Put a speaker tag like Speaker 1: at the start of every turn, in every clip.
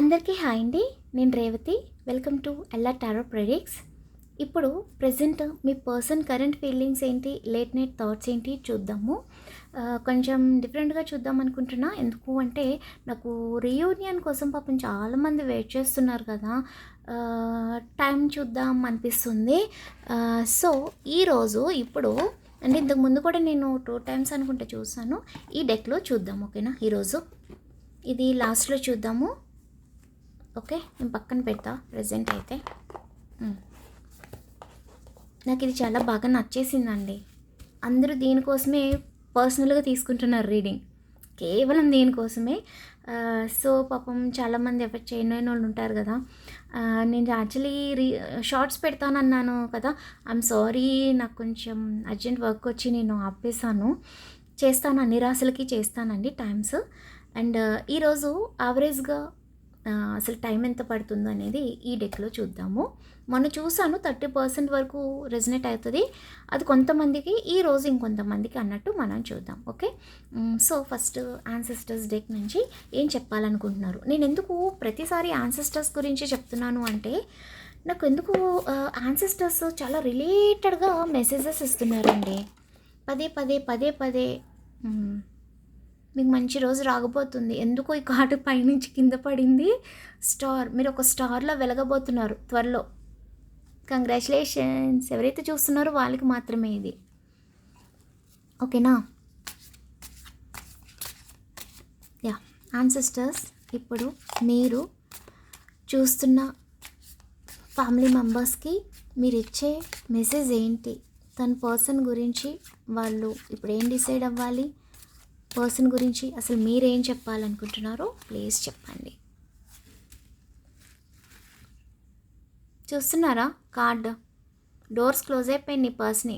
Speaker 1: అందరికీ హాయ్ అండి. నేను Revathi. Welcome to Ella tarot predicts ఇప్పుడు ప్రజెంట్ మీ పర్సన్ కరెంట్ ఫీలింగ్స్ ఏంటి? లేట్ నైట్ థాట్స్ ఏంటి? చూద్దాము. కొంచెం డిఫరెంట్గా చూద్దాం అనుకుంటున్నా. ఎందుకు అంటే నాకు రీయూనియన్ కోసం పాపం చాలామంది వెయిట్ చేస్తున్నారు కదా. టైం చూద్దాం అనిపిస్తుంది. సో ఈరోజు ఇప్పుడు అంటే ఇంతకుముందు కూడా నేను టూ టైమ్స్ అనుకుంటే చూసాను ఈ డెక్లో చూద్దాం ఓకేనా ఈరోజు ఇది లాస్ట్లో చూద్దాము. ఓకే నేను పక్కన పెడతా. ప్రజెంట్ అయితే. నాకు ఇది చాలా బాగా నచ్చేసిందండి. అందరూ దీనికోసమే పర్సనల్గా తీసుకుంటున్నారు రీడింగ్ కేవలం దీనికోసమే. సో పాపం చాలామంది ఎఫెక్ట్ చేయని వాళ్ళు ఉంటారు కదా. నేను యాక్చువల్లీ రీ షార్ట్స్ పెడతానన్నాను కదా. ఐఎమ్ సారీ నాకు కొంచెం అర్జెంట్ వర్క్ వచ్చి నేను ఆపేసాను చేస్తాను? అన్ని రాసులకి చేస్తానండి టైమ్స్ అండ్ ఈరోజు యావరేజ్గా అసలు టైం ఎంత పడుతుందో అనేది ఈ డెక్లో చూద్దాము. మొన్న చూసాను థర్టీ పర్సెంట్ వరకు రెజినేట్ అవుతుంది. అది కొంతమందికి ఈ రోజు ఇంకొంతమందికి అన్నట్టు మనం చూద్దాం. Okay? So first ancestors deck నుంచి ఏం చెప్పాలనుకుంటున్నారు? నేను ఎందుకు ప్రతిసారి యాన్సెస్టర్స్ గురించి చెప్తున్నాను అంటే నాకు ఎందుకు యాన్సెస్టర్స్ చాలా రిలేటెడ్గా మెసేజెస్ ఇస్తున్నారండి. పదే పదే పదే పదే. మీకు మంచి రోజు రాకపోతుంది. ఎందుకో ఈ కార్డు పైనుంచి కింద పడింది. స్టార్ మీరు ఒక స్టార్లో వెలగబోతున్నారు త్వరలో. కంగ్రాచులేషన్స్. ఎవరైతే చూస్తున్నారో వాళ్ళకి మాత్రమే ఇది. ఓకేనా? యా ఆన్సిస్టర్స్ ఇప్పుడు మీరు చూస్తున్న ఫ్యామిలీ మెంబర్స్కి మీరు ఇచ్చే మెసేజ్ ఏంటి? తన పర్సన్ గురించి వాళ్ళు ఇప్పుడు ఏం డిసైడ్ అవ్వాలి? పర్సన్ గురించి అసలు మీరేం చెప్పాలనుకుంటున్నారో ప్లీజ్ చెప్పండి. చూస్తున్నారా? కార్డ్. డోర్స్ క్లోజ్ అయిపోయింది నీ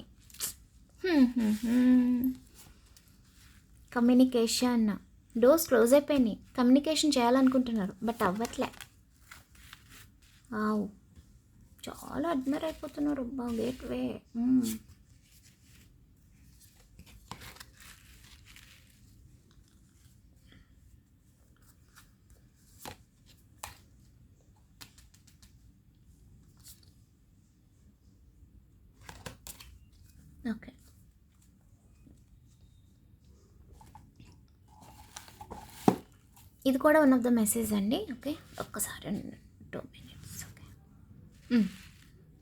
Speaker 1: కమ్యూనికేషన్. డోర్స్ క్లోజ్ అయిపోయినాయి కమ్యూనికేషన్ చేయాలనుకుంటున్నారు బట్ అవ్వట్లే. ఆవు. చాలా అడ్మైర్ అయిపోతున్నారు. అబ్బా గేట్ వే ఓకే ఇది కూడా వన్ ఆఫ్ ద మెసేజ్ అండి ఓకే ఒక్కసారి టూ మినిట్స్ ఓకే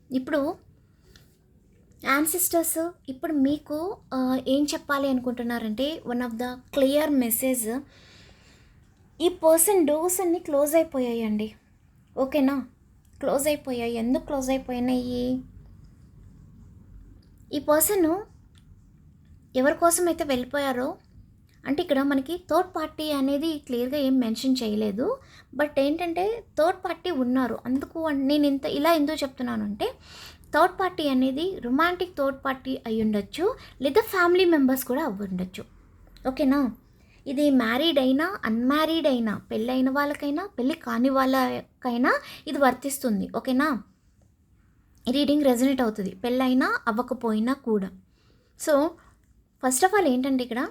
Speaker 1: ఇప్పుడు యాన్సిస్టర్స్ ఇప్పుడు మీకు ఏం చెప్పాలి అనుకుంటున్నారంటే one of the clear message ఈ పర్సన్ డోర్స్ అన్నీ క్లోజ్ అయిపోయాయండి. ఓకేనా క్లోజ్ అయిపోయాయి. ఎందుకు క్లోజ్ అయిపోయినాయి? ఈ పర్సన్ ఎవరి కోసం అయితే వెళ్ళిపోయారో అంటే ఇక్కడ మనకి థర్డ్ పార్టీ అనేది క్లియర్గా ఏం మెన్షన్ చేయలేదు. బట్ ఏంటంటే థర్డ్ పార్టీ ఉన్నారు. అందుకు నేను ఇంత ఇలా ఎందుకు చెప్తున్నాను అంటే థర్డ్ పార్టీ అనేది రొమాంటిక్ థర్డ్ పార్టీ అయి ఉండొచ్చు. లేదా ఫ్యామిలీ మెంబర్స్ కూడా అవ్వి ఉండొచ్చు. ఓకేనా ఇది మ్యారీడ్ అయినా అన్మ్యారీడ్ అయినా పెళ్ళైన వాళ్ళకైనా పెళ్ళి కాని వాళ్ళకైనా ఇది వర్తిస్తుంది. ఓకేనా రీడింగ్ రెజనేట్ అవుతుంది. పెళ్ళైనా అవ్వకపోయినా కూడా. సో ఫస్ట్ ఆఫ్ ఆల్ ఏంటంటే ఇక్కడ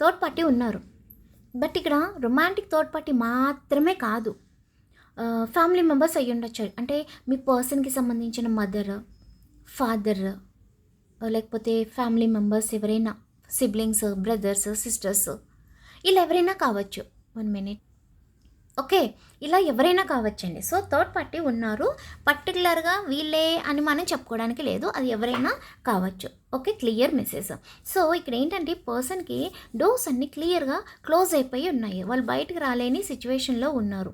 Speaker 1: థర్డ్ పార్టీ ఉన్నారు. బట్ ఇక్కడ రొమాంటిక్ థర్డ్ పార్టీ మాత్రమే కాదు. ఫ్యామిలీ మెంబర్స్ అయ్యి ఉండొచ్చు. అంటే మీ పర్సన్కి సంబంధించిన మదర్ ఫాదర్ లేకపోతే ఫ్యామిలీ మెంబర్స్ ఎవరైనా సిబ్లింగ్స్ బ్రదర్స్ సిస్టర్స్ ఇలా ఎవరైనా కావచ్చు. One minute. ఓకే ఇలా ఎవరైనా కావచ్చండి. సో థర్డ్ పార్టీ ఉన్నారు. పర్టికులర్గా వీళ్ళే అని మనం చెప్పుకోవడానికి లేదు. అది ఎవరైనా కావచ్చు. ఓకే క్లియర్ మెసేజ్ సో ఇక్కడ ఏంటంటే పర్సన్కి డోర్స్ అన్ని క్లియర్గా క్లోజ్ అయిపోయి ఉన్నాయి. వాళ్ళు బయటకు రాలేని సిచ్యువేషన్లో ఉన్నారు.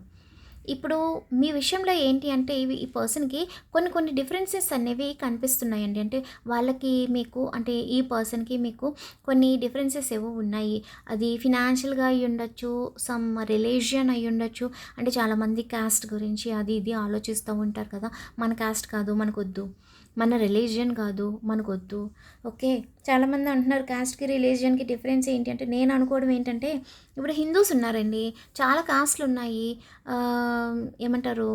Speaker 1: ఇప్పుడు మీ విషయంలో ఏంటి అంటే ఇవి ఈ పర్సన్కి కొన్ని కొన్ని డిఫరెన్సెస్ అనేవి కనిపిస్తున్నాయండి. అంటే వాళ్ళకి మీకు అంటే ఈ పర్సన్కి మీకు కొన్ని డిఫరెన్సెస్ ఏవో ఉన్నాయి. అది ఫినాన్షియల్గా అయి ఉండొచ్చు సమ్ రిలీజియన్ అయి ఉండొచ్చు. అంటే చాలామంది క్యాస్ట్ గురించి అది ఇది ఆలోచిస్తూ ఉంటారు కదా. మన క్యాస్ట్ కాదు మనకొద్దు. మన రిలీజియన్ కాదు మనకొద్దు. ఓకే చాలామంది అంటున్నారు కాస్ట్కి రిలీజియన్కి డిఫరెన్స్ ఏంటి? అంటే నేను అనుకోవడం ఏంటంటే ఇప్పుడు హిందూస్ ఉన్నారండి. చాలా కాస్ట్లు ఉన్నాయి. ఏమంటారు?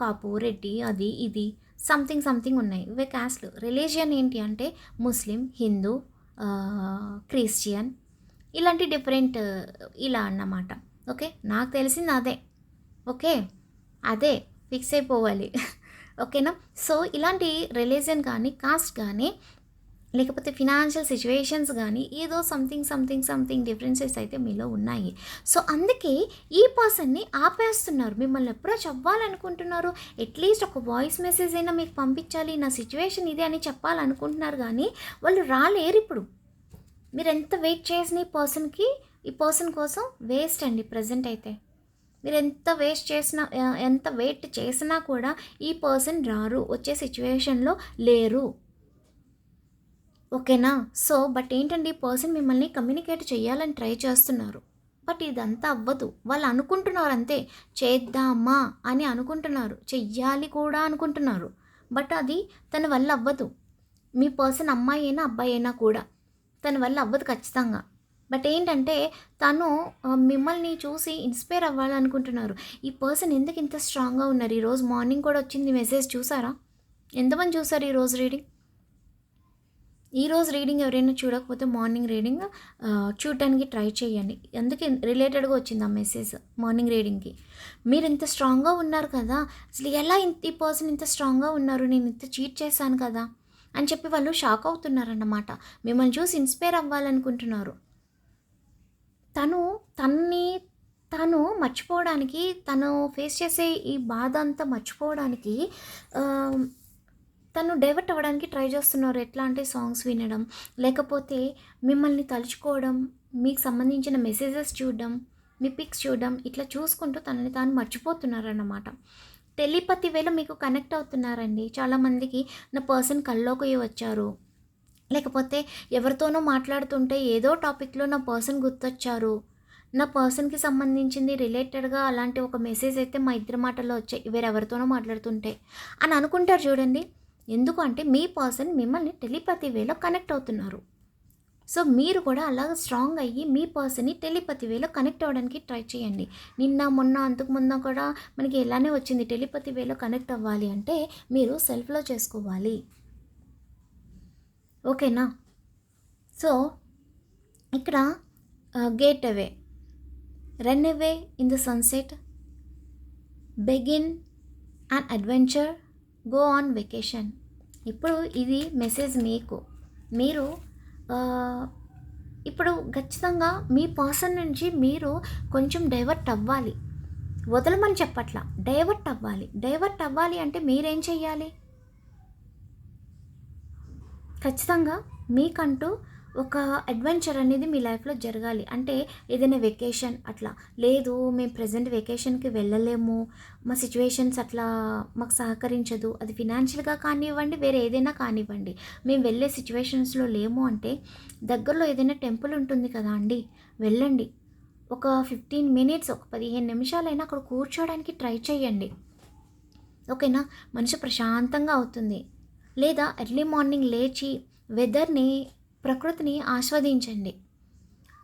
Speaker 1: కాపు రెడ్డి అది ఇది సంథింగ్ సంథింగ్ ఉన్నాయి. ఇవే కాస్ట్లు రిలీజియన్ ఏంటి అంటే ముస్లిం హిందూ క్రిస్టియన్ ఇలాంటి డిఫరెంట్ ఇలా అన్నమాట. ఓకే నాకు తెలిసింది అదే. ఓకే అదే. ఫిక్స్ అయిపోవాలి. ఓకేనా? సో ఇలాంటి రిలీజన్ కానీ కాస్ట్ కానీ లేకపోతే ఫినాన్షియల్ సిచ్యువేషన్స్ కానీ ఏదో సంథింగ్ సంథింగ్ సంథింగ్ డిఫరెన్సెస్ అయితే మీలో ఉన్నాయి. సో అందుకే ఈ పర్సన్ని ఆపేస్తున్నారు. మిమ్మల్ని అప్రోచ్ అవ్వాలనుకుంటున్నారు అట్లీస్ట్ ఒక వాయిస్ మెసేజ్ అయినా మీకు పంపించాలి. నా సిచ్యువేషన్ ఇదే అని చెప్పాలనుకుంటున్నారు కానీ వాళ్ళు రాలేరు ఇప్పుడు. మీరు ఎంత వెయిట్ చేసిన ఈ పర్సన్కి ఈ పర్సన్ కోసం వేస్ట్ అండి ప్రజెంట్ అయితే. మీరు ఎంత వేస్ట్ చేసినా ఎంత వెయిట్ చేసినా కూడా ఈ పర్సన్ రారు వచ్చే సిచ్యువేషన్లో లేరు. ఓకేనా? సో బట్ ఏంటంటే ఈ పర్సన్ మిమ్మల్ని కమ్యూనికేట్ చేయాలని ట్రై చేస్తున్నారు. బట్ ఇదంతా అవ్వదు. వాళ్ళు అనుకుంటున్నారు అంతే. చేద్దామా అని అనుకుంటున్నారు. చెయ్యాలి కూడా అనుకుంటున్నారు. బట్ అది తన వల్ల అవ్వదు. మీ పర్సన్ అమ్మాయి అయినా అబ్బాయి అయినా కూడా తన వల్ల అవ్వదు ఖచ్చితంగా. బట్ ఏంటంటే తను మిమ్మల్ని చూసి ఇన్స్పైర్ అవ్వాలనుకుంటున్నారు. ఈ పర్సన్ ఎందుకు ఇంత స్ట్రాంగ్గా ఉన్నారు? ఈరోజు మార్నింగ్ కూడా వచ్చింది మెసేజ్ చూసారా? ఎంతమంది చూసారు ఈరోజు రీడింగ్? ఈరోజు రీడింగ్ ఎవరైనా చూడకపోతే మార్నింగ్ రీడింగ్ చూడటానికి ట్రై చేయండి. అందుకే రిలేటెడ్గా వచ్చింది ఆ మెసేజ్ మార్నింగ్ రీడింగ్కి. మీరు ఇంత స్ట్రాంగ్గా ఉన్నారు కదా అసలు ఎలా ఇంత ఈ పర్సన్ ఇంత స్ట్రాంగ్గా ఉన్నారు? నేను ఇంత చీట్ చేశాను కదా అని చెప్పి వాళ్ళు షాక్ అవుతున్నారన్నమాట. మిమ్మల్ని చూసి ఇన్స్పైర్ అవ్వాలనుకుంటున్నారు. తను తన్ని తను మర్చిపోవడానికి తను ఫేస్ చేసే ఈ బాధ అంతా మర్చిపోవడానికి తను డైవర్ట్ అవ్వడానికి ట్రై చేస్తున్నారు ఎట్లా అంటే సాంగ్స్ వినడం. లేకపోతే మిమ్మల్ని తలుచుకోవడం మీకు సంబంధించిన మెసేజెస్ చూడడం మీ పిక్స్ చూడడం ఇట్లా చూసుకుంటూ తనని తాను మర్చిపోతున్నారన్నమాట. టెలిపతి వేళ మీకు కనెక్ట్ అవుతున్నారండి. చాలామందికి నా పర్సన్ కల్లోకి వచ్చారు. లేకపోతే ఎవరితోనో మాట్లాడుతుంటే ఏదో టాపిక్లో నా పర్సన్ గుర్తొచ్చారు. నా పర్సన్కి సంబంధించింది రిలేటెడ్గా అలాంటి ఒక మెసేజ్ అయితే మా ఇద్దరి మాటల్లో వచ్చాయి. వేరెవరితోనో మాట్లాడుతుంటే. అని అనుకుంటారు చూడండి. ఎందుకు అంటే మీ పర్సన్ మిమ్మల్ని టెలిపతి వేలో కనెక్ట్ అవుతున్నారు. సో మీరు కూడా అలా స్ట్రాంగ్ అయ్యి మీ పర్సన్ని టెలిపతి వేలో కనెక్ట్ అవ్వడానికి ట్రై చేయండి. నిన్న మొన్న అంతకుముందు కూడా మనకి ఎలానే వచ్చింది. టెలిపతి వేలో కనెక్ట్ అవ్వాలి అంటే మీరు సెల్ఫ్లో చేసుకోవాలి. ఓకేనా? సో ఇక్కడ get away. Run away in the sunset. Begin and adventure. Go on vacation. ఇప్పుడు ఇది మెసేజ్ మీకు. మీరు ఇప్పుడు ఖచ్చితంగా మీ పర్సన్ నుంచి మీరు కొంచెం డైవర్ట్ అవ్వాలి. వదలమని చెప్పట్లా. డైవర్ట్ అవ్వాలి. డైవర్ట్ అవ్వాలి అంటే మీరేం చెయ్యాలి? ఖచ్చితంగా మీకంటూ ఒక అడ్వెంచర్ అనేది మీ లైఫ్లో జరగాలి. అంటే ఏదైనా వెకేషన్ అట్లా. లేదు మేము ప్రజెంట్ వెకేషన్కి వెళ్ళలేము. మా సిచ్యువేషన్స్ అట్లా మాకు సహకరించదు. అది ఫినాన్షియల్గా కానివ్వండి వేరే ఏదైనా కానివ్వండి. మేము వెళ్ళే సిచ్యువేషన్స్లో లేము అంటే దగ్గరలో ఏదైనా టెంపుల్ ఉంటుంది కదా అండి వెళ్ళండి. ఒక ఫిఫ్టీన్ మినిట్స్ ఒక పదిహేను నిమిషాలైనా అక్కడ కూర్చోడానికి ట్రై చేయండి. ఓకేనా? మనసు ప్రశాంతంగా అవుతుంది. లేదా ఎర్లీ మార్నింగ్ లేచి వెదర్ని ప్రకృతిని ఆస్వాదించండి.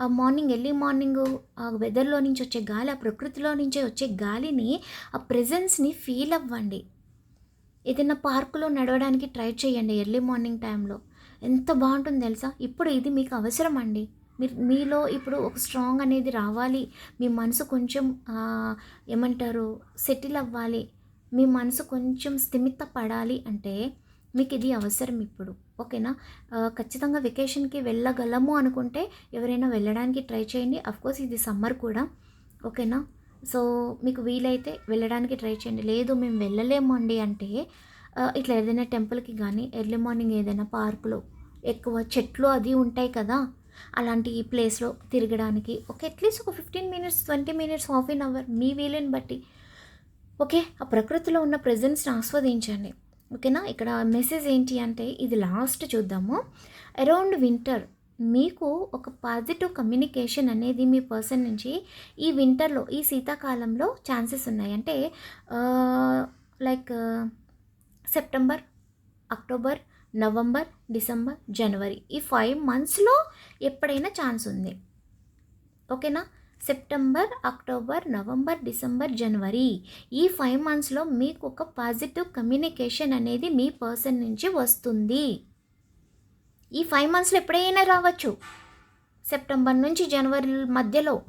Speaker 1: ఆ మార్నింగ్ ఎర్లీ మార్నింగ్ ఆ వెదర్లో నుంచి వచ్చే గాలి ఆ ప్రకృతిలో నుంచి వచ్చే గాలిని ఆ ప్రెజెన్స్ని ఫీల్ అవ్వండి. ఏదైనా పార్కులో నడవడానికి ట్రై చేయండి ఎర్లీ మార్నింగ్ టైంలో. ఎంత బాగుంటుంది తెలుసా? ఇప్పుడు ఇది మీకు అవసరం అండి మీరు మీలో ఇప్పుడు ఒక స్ట్రాంగ్ అనేది రావాలి. మీ మనసు కొంచెం ఏమంటారు సెటిల్ అవ్వాలి. మీ మనసు కొంచెం స్థిమిత పడాలి అంటే మీకు ఇది అవసరం ఇప్పుడు ఓకేనా? ఖచ్చితంగా వెకేషన్కి వెళ్ళగలము అనుకుంటే ఎవరైనా వెళ్ళడానికి ట్రై చేయండి. కోర్స్ ఇది సమ్మర్ కూడా ఓకేనా? సో మీకు వీలైతే వెళ్ళడానికి ట్రై చేయండి. లేదు మేము వెళ్ళలేము అండి అంటే ఇట్లా ఏదైనా టెంపుల్కి కానీ ఎర్లీ మార్నింగ్ ఏదైనా పార్కులో ఎక్కువ చెట్లు అది ఉంటాయి కదా అలాంటి ప్లేస్లో తిరగడానికి ఒక అట్లీస్ట్ ఒక fifteen minutes twenty minutes half an hour మీ వీలుని బట్టి ఓకే? ఆ ప్రకృతిలో ఉన్న ప్రెజెన్స్ని ఆస్వాదించండి. ఓకేనా? ఇక్కడ మెసేజ్ ఏంటి అంటే ఇది లాస్ట్ చూద్దాము. అరౌండ్ వింటర్ మీకు ఒక పాజిటివ్ కమ్యూనికేషన్ అనేది మీ పర్సన్ నుంచి ఈ వింటర్లో ఈ శీతాకాలంలో ఛాన్సెస్ ఉన్నాయి. అంటే like September October November December January ఈ ఫైవ్ మంత్స్లో ఎప్పుడైనా ఛాన్స్ ఉంది. ఓకేనా? September October November December January. ఈ ఫైవ్ మంత్స్లో మీకు ఒక పాజిటివ్ కమ్యూనికేషన్ అనేది మీ పర్సన్ నుంచి వస్తుంది. ఈ ఫైవ్ మంత్స్లో ఎప్పుడైనా రావచ్చు? సెప్టెంబర్ నుంచి జనవరి మధ్యలో.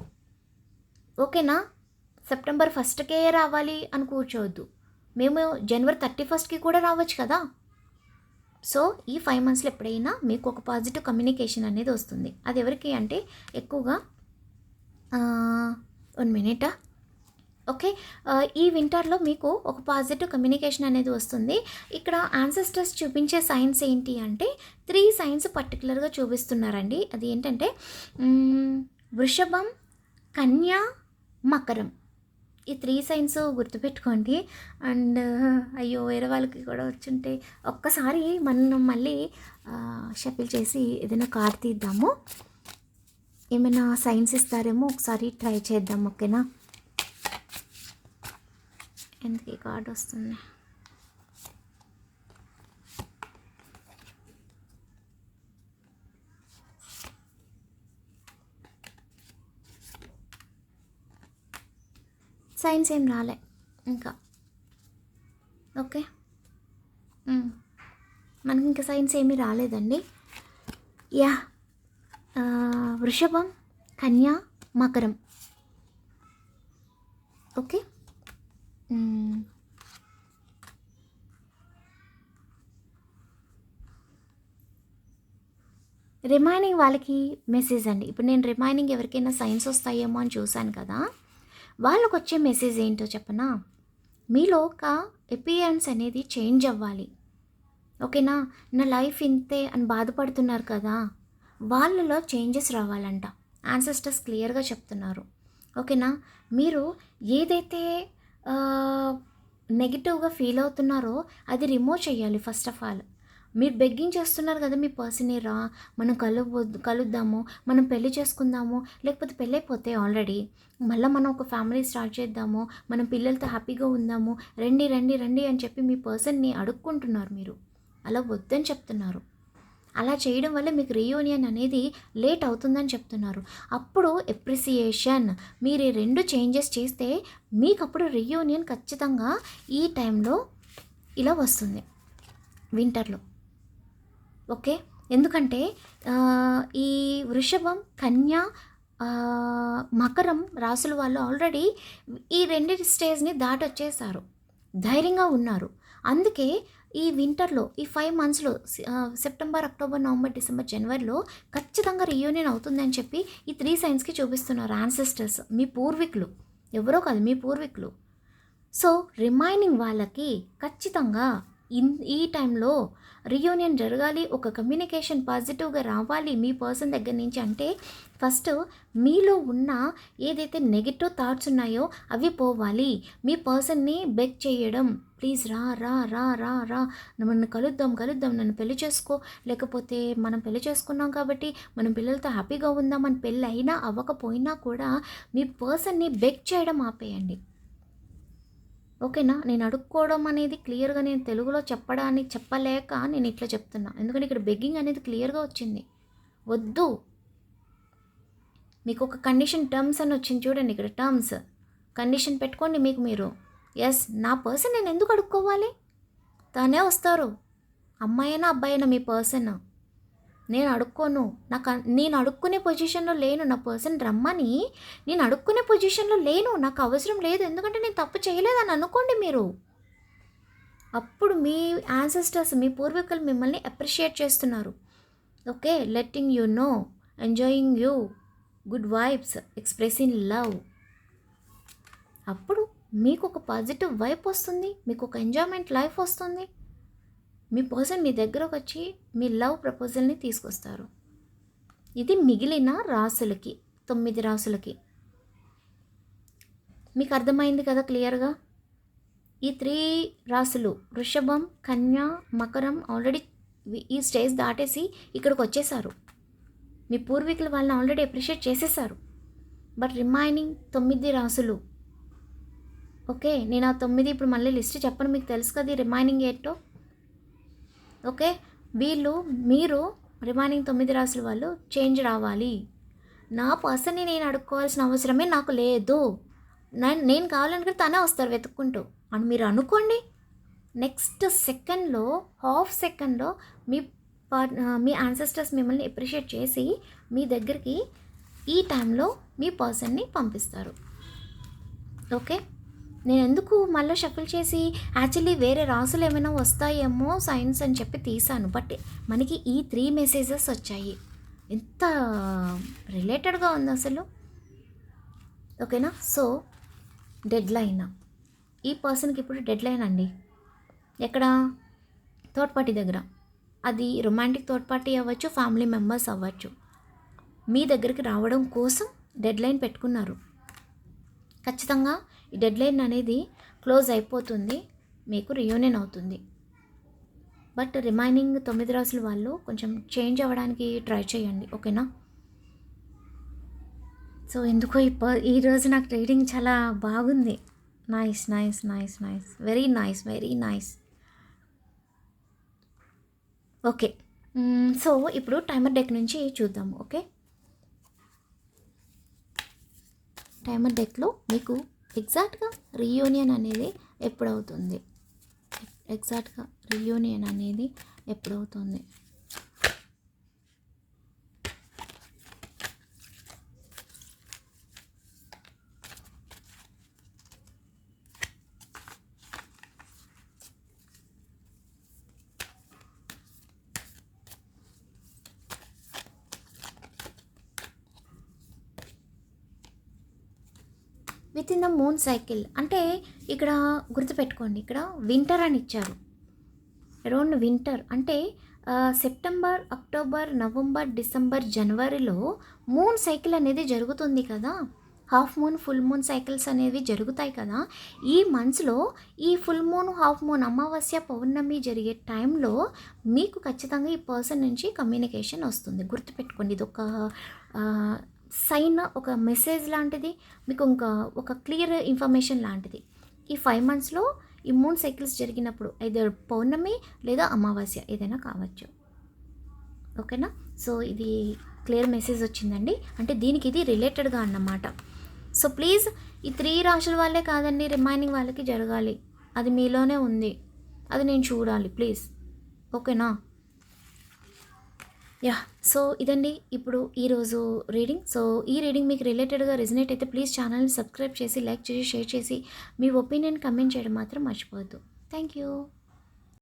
Speaker 1: ఓకేనా? సెప్టెంబర్ ఫస్ట్కే రావాలి అని కూర్చోవద్దు. మేము జనవరి థర్టీ ఫస్ట్కి కూడా రావచ్చు కదా? సో ఈ ఫైవ్ మంత్స్లో ఎప్పుడైనా మీకు ఒక పాజిటివ్ కమ్యూనికేషన్ అనేది వస్తుంది. అది ఎవరికి అంటే ఎక్కువగా వన్ మినిట్ ఓకే ఈ వింటర్లో మీకు ఒక పాజిటివ్ కమ్యూనికేషన్ అనేది వస్తుంది. ఇక్కడ ఆన్సెస్టర్స్ చూపించే సైన్స్ ఏంటి అంటే త్రీ సైన్స్ పర్టికులర్గా చూపిస్తున్నారండి. అది ఏంటంటే వృషభం కన్య మకరం. ఈ త్రీ సైన్స్ గుర్తుపెట్టుకోండి. అండ్ అయ్యో వేరే వాళ్ళకి కూడా వచ్చుంటే ఒక్కసారి మనం మళ్ళీ షఫిల్ చేసి ఏదైనా కార్డ్ తీద్దాము. ఏమైనా సైన్స్ ఇస్తారేమో ఒకసారి ట్రై చేద్దాం ఓకేనా? ఎందుకు ఈ కార్డ్ వస్తుంది? సైన్స్ ఏం రాలే ఇంకా. ఓకే? మనకి ఇంకా సైన్స్ ఏమీ రాలేదండి. యా. వృషభం కన్యా మకరం. ఓకే? రిమైనింగ్ వాళ్ళకి మెసేజ్ అండి. ఇప్పుడు నేను రిమైనింగ్ ఎవరికైనా సైన్స్ వస్తాయేమో అని చూశాను కదా వాళ్ళకు వచ్చే మెసేజ్ ఏంటో చెప్పనా? మీలో ఒక ఎపియన్స్ అనేది చేంజ్ అవ్వాలి. ఓకేనా? నా లైఫ్ ఇంతే అని బాధపడుతున్నారు కదా. వాళ్ళలో చేంజెస్ రావాలంట. ఆన్సెస్టర్స్ క్లియర్గా చెప్తున్నారు. ఓకేనా మీరు ఏదైతే నెగిటివ్గా ఫీల్ అవుతున్నారో అది రిమూవ్ చేయాలి ఫస్ట్ ఆఫ్ ఆల్ మీరు బెగ్గింగ్ చేస్తున్నారు కదా మీ పర్సనే రా మనం కలువద్దు కలుద్దాము మనం పెళ్ళి చేసుకుందాము లేకపోతే పెళ్ళి అయిపోతే ఆల్రెడీ మళ్ళీ మనం ఒక ఫ్యామిలీ స్టార్ట్ చేద్దాము మనం పిల్లలతో హ్యాపీగా ఉందాము రండి రండి రండి అని చెప్పి మీ పర్సన్ని అడుక్కుంటున్నారు మీరు. అలా వద్దని చెప్తున్నారు. అలా చేయడం వల్ల మీకు రీయూనియన్ అనేది లేట్ అవుతుందని చెప్తున్నారు. అప్పుడు ఎప్రిసియేషన్ మీరు ఈ రెండు చేంజెస్ చేస్తే మీకు అప్పుడు రీయూనియన్ ఖచ్చితంగా ఈ టైంలో ఇలా వస్తుంది. వింటర్లో ఓకే ఎందుకంటే ఈ వృషభం కన్య మకరం రాసుల వాళ్ళు ఆల్రెడీ ఈ రెండు స్టేజ్ని దాటొచ్చేసారు. ధైర్యంగా ఉన్నారు. అందుకే ఈ వింటర్లో ఈ ఫైవ్ మంత్స్లో సెప్టెంబర్ అక్టోబర్ నవంబర్ డిసెంబర్ జనవరిలో ఖచ్చితంగా రీయూనియన్ అవుతుందని చెప్పి ఈ త్రీ సైన్స్కి చూపిస్తున్నారు ఆన్సెస్టర్స్ మీ పూర్వీకులు. ఎవరో కాదు మీ పూర్వీకులు. సో రిమైనింగ్ వాళ్ళకి ఖచ్చితంగా ఇన్ ఈ టైంలో రియూనియన్ జరగాలి ఒక కమ్యూనికేషన్ పాజిటివ్గా రావాలి మీ పర్సన్ దగ్గర నుంచి అంటే ఫస్ట్ మీలో ఉన్న ఏదైతే నెగిటివ్ థాట్స్ ఉన్నాయో అవి పోవాలి. మీ పర్సన్ని బెక్ చేయడం ప్లీజ్ రా రా రా రా రా. మనం కలుద్దాం కలుద్దాం. నన్ను పెళ్ళి చేసుకో. లేకపోతే మనం పెళ్ళి చేసుకున్నాం కాబట్టి మనం పిల్లలతో హ్యాపీగా ఉందాం అని పెళ్ళి అయినా అవ్వకపోయినా కూడా మీ పర్సన్ని బెక్ చేయడం ఆపేయండి. ఓకేనా? నేను అడుక్కోవడం అనేది క్లియర్గా నేను తెలుగులో చెప్పడానికి చెప్పలేక నేను ఇట్లా చెప్తున్నా. ఎందుకంటే ఇక్కడ బెగ్గింగ్ అనేది క్లియర్గా వచ్చింది. వద్దు. మీకు ఒక కండిషన్ టర్మ్స్ అని వచ్చింది చూడండి ఇక్కడ టర్మ్స్. కండిషన్ పెట్టుకోండి మీకు మీరు. ఎస్ నా పర్సన్ నేను ఎందుకు అడుక్కోవాలి? తానే వస్తారు. అమ్మాయినా అబ్బాయినా మీ పర్సన్. నేను అడుక్కోను. నాకు నేను అడుక్కునే పొజిషన్లో లేను. నా పర్సన్ రమ్మని నేను అడుక్కునే పొజిషన్లో లేను. నాకు అవసరం లేదు. ఎందుకంటే నేను తప్పు చేయలేదని అనుకోండి మీరు. అప్పుడు మీ యాన్సెస్టర్స్ మీ పూర్వీకులు మిమ్మల్ని అప్రిషియేట్ చేస్తున్నారు. Okay letting you know enjoying you good vibes expressing love అప్పుడు మీకు ఒక పాజిటివ్ వైబ్ వస్తుంది మీకు ఒక ఎంజాయ్మెంట్ లైఫ్ వస్తుంది. మీ పర్సన్ మీ దగ్గరకు వచ్చి మీ లవ్ ప్రపోజల్ని తీసుకొస్తారు. ఇది మిగిలిన రాసులకి తొమ్మిది రాసులకి మీకు అర్థమైంది కదా క్లియర్గా? ఈ త్రీ రాసులు వృషభం కన్య మకరం ఆల్రెడీ ఈ స్టేజ్ దాటేసి ఇక్కడికి వచ్చేసారు మీ పూర్వీకులు వాళ్ళని ఆల్రెడీ అప్రిషియేట్ చేసేసారు. బట్ రిమైనింగ్ తొమ్మిది రాసులు ఓకే నేను ఆ తొమ్మిది ఇప్పుడు మళ్ళీ లిస్ట్ చెప్పను మీకు తెలుసు కదా రిమైనింగ్ ఏంటో? ఓకే వీళ్ళు మీరు రిమైనింగ్ తొమ్మిది రాసుల వాళ్ళు చేంజ్ రావాలి. నా పర్సన్ని నేను అడుక్కోవాల్సిన అవసరమే నాకు లేదు. నేను నేను కావాలనుకుంటే తనే వస్తారు వెతుక్కుంటూ. అని మీరు అనుకోండి నెక్స్ట్ సెకండ్లో హాఫ్ సెకండ్లో మీ పార్ మీ ఆన్సెస్టర్స్ మిమ్మల్ని అప్రిషియేట్ చేసి మీ దగ్గరికి ఈ టైంలో మీ పర్సన్ని పంపిస్తారు. ఓకే? నేను ఎందుకు మళ్ళీ షఫిల్ చేసి యాక్చువల్లీ వేరే రాసులు ఏమైనా వస్తాయేమో సైన్స్ అని చెప్పి తీసాను బట్ మనకి ఈ త్రీ మెసేజెస్ వచ్చాయి. ఎంత రిలేటెడ్గా ఉంది అసలు. ఓకేనా? సో డెడ్ లైన్ ఈ పర్సన్కి ఇప్పుడు డెడ్ లైన్ అండి. ఎక్కడ? థర్డ్ పార్టీ దగ్గర. అది రొమాంటిక్ థర్డ్ పార్టీ అవ్వచ్చు ఫ్యామిలీ మెంబర్స్ అవ్వచ్చు. మీ దగ్గరికి రావడం కోసం డెడ్ లైన్ పెట్టుకున్నారు. ఖచ్చితంగా ఈ డెడ్లైన్ అనేది క్లోజ్ అయిపోతుంది మీకు రియూనియన్ అవుతుంది. బట్ రిమైనింగ్ తొమ్మిది రోజులు వాళ్ళు కొంచెం చేంజ్ అవ్వడానికి ట్రై చేయండి ఓకేనా? సో ఎందుకో ఈ ఈరోజు నాకు ట్రేడింగ్ చాలా బాగుంది. Nice nice nice nice. Very nice very nice. Okay. So ఇప్పుడు టైమర్ డెక్ నుంచి చూద్దాము ఓకే? టైమర్ డెక్లో మీకు ఎగ్జాక్ట్గా రీయూనియన్ అనేది ఎప్పుడవుతుంది? ఎగ్జాక్ట్గా రీయూనియన్ అనేది ఎప్పుడవుతుంది? With in the moon cycle అంటే ఇక్కడ గుర్తుపెట్టుకోండి ఇక్కడ వింటర్ అని ఇచ్చారు. అరౌండ్ వింటర్ అంటే సెప్టెంబర్ అక్టోబర్ నవంబర్ డిసెంబర్ జనవరిలో మూన్ సైకిల్ అనేది జరుగుతుంది కదా. Half moon full moon cycles అనేవి జరుగుతాయి కదా. ఈ మంత్స్లో ఈ ఫుల్ మూన్ హాఫ్ మూన్ అమావాస్య పౌర్ణమి జరిగే టైంలో మీకు ఖచ్చితంగా ఈ పర్సన్ నుంచి కమ్యూనికేషన్ వస్తుంది. గుర్తుపెట్టుకోండి ఇది ఒక సైన్ ఒక మెసేజ్ లాంటిది మీకు ఇంకా ఒక క్లియర్ ఇన్ఫర్మేషన్ లాంటిది. ఈ ఫైవ్ మంత్స్లో ఈ మూన్ సైకిల్స్ జరిగినప్పుడు ఐదర్ పౌర్ణమి లేదా అమావాస్య ఏదైనా కావచ్చు. ఓకేనా? సో ఇది క్లియర్ మెసేజ్ వచ్చిందండి. అంటే దీనికి ఇది రిలేటెడ్గా అన్నమాట. సో ప్లీజ్ ఈ త్రీ రాశుల వాళ్ళే కాదండి రిమైనింగ్ వాళ్ళకి జరగాలి. అది మీలోనే ఉంది. అది నేను చూడాలి ప్లీజ్. ఓకేనా? యా సో ఇదండి ఇప్పుడు ఈరోజు రీడింగ్. సో ఈ రీడింగ్ మీకు రిలేటెడ్గా రెజినేట్ అయితే ప్లీజ్ ఛానల్ని సబ్స్క్రైబ్ చేసి లైక్ చేసి షేర్ చేసి మీ ఒపీనియన్ కమెంట్ చేయడం మాత్రం మర్చిపోవద్దు. Thank you.